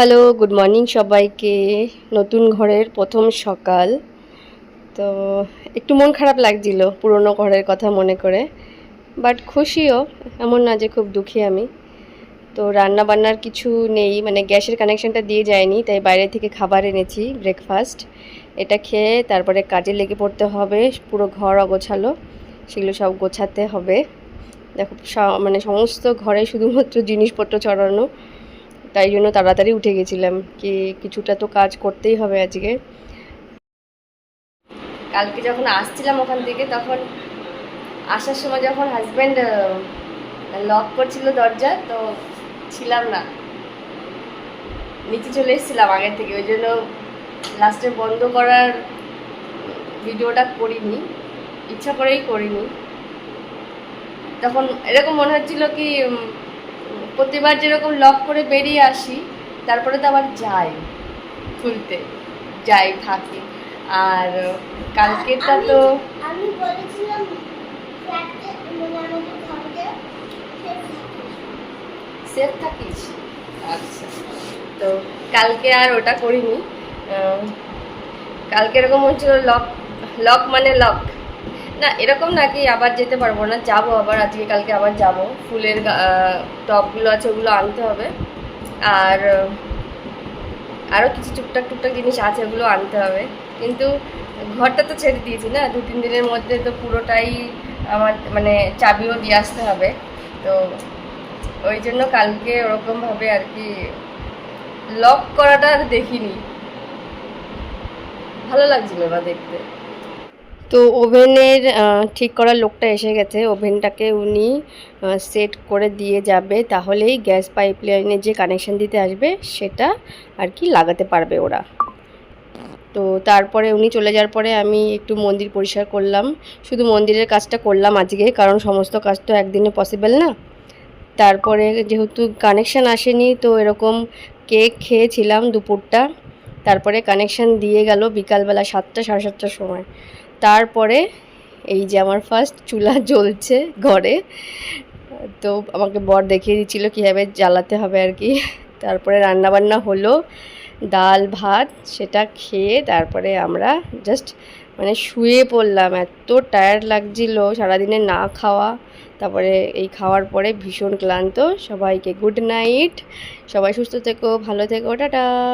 Hello good morning সবাইকে। নতুন ঘরের প্রথম সকাল। তো একটু মন খারাপ লাগছিল পুরনো ঘরের কথা মনে করে। বাট খুশিও, এমন না যে খুব দুঃখী আমি। তো রান্না বান্নার কিছু নেই মানে গ্যাসের কানেকশনটা দিয়ে যায়নি, তাই বাইরে থেকে খাবার এনেছি ব্রেকফাস্ট এটা খেয়ে তারপরে কাজে লেগে পড়তে হবে, পুরো ঘর অগোছালো, সেগুলো সব গোছাতে হবে। দেখো মানে সমস্ত ঘরে শুধুমাত্র জিনিসপত্র ছড়ানো। তাই জন্য তাড়াতাড়ি উঠে গেছিলাম কি কিছুটা তো কাজ করতেই হবে আজকে। কালকে যখন আসছিলাম ওখান থেকে, তখন আসার সময় যখন হাজব্যান্ড লক করছিল দরজা, তো ছিলাম না। নিচে চলে এসেছিলাম আগের থেকে, ওই জন্য লাস্টে বন্ধ করার ভিডিওটা করিনি, ইচ্ছা করেই করিনি। তখন এরকম মনে হচ্ছিল কি প্রতিবার যেরকম লক করে বেরিয়ে আসি তারপরে তো আবার যাই খুলতে যাই থাকি। আর কালকেরটা তো আমি বলেছিলাম মানে সেফ থাকিস। আচ্ছা। তো কালকে আর ওটা করিনি। কালকে এরকম হচ্ছিল লক লক মানে লক না, এরকম নাকি আবার যেতে পারব না, যাব আবার, আজকে কালকে আবার যাব। ফুলের টবগুলো আছে, ওগুলো আনতে হবে। আর আরও কিছু টুকটাক টুকটাক জিনিস আছে, ওগুলো আনতে হবে। কিন্তু ঘরটা তো ছেড়ে দিয়েছি না, দু তিন দিনের মধ্যে তো পুরোটাই আমার মানে চাবিও দিয়ে আসতে হবে। তো ওই জন্য কালকে ওরকমভাবে আর কি লক করাটা আর দেখিনি। ভালো লাগছিল না দেখতে। তো ওভেনের ঠিক করার লোকটা এসে গেছে। ওভেনটাকে উনি সেট করে দিয়ে যাবে। তাহলেই গ্যাস পাইপ লাইনে যে কানেকশান দিতে আসবে, সেটা আর কি লাগাতে পারবে ওরা। তো তারপরে উনি চলে যাওয়ার পরে আমি একটু মন্দির পরিষ্কার করলাম। শুধু মন্দিরের কাজটা করলাম আজকে, কারণ সমস্ত কাজ তো একদিনে পসিবল না। তারপরে যেহেতু কানেকশান আসেনি, তো এরকম কেক খেয়েছিলাম দুপুরটা। তারপরে কানেকশান দিয়ে গেল বিকালবেলা সাতটা, সাড়ে সাতটার সময়। তারপরে এই যে আমার ফার্স্ট চুলা জ্বলছে ঘরে, তো আমাকে বর দেখিয়ে দিচ্ছিল কীভাবে জ্বালাতে হবে আর কি। তারপরে রান্নাবান্না হলো, ডাল, ভাত সেটা খেয়ে তারপরে আমরা জাস্ট মানে শুয়ে পড়লাম। এত টায়ার্ড লাগছিল সারাদিনে না খাওয়া। তারপরে এই খাওয়ার পরে ভীষণ ক্লান্ত। সবাইকে গুড নাইট সবাই সুস্থ থেকো, ভালো থেকো, টাটা।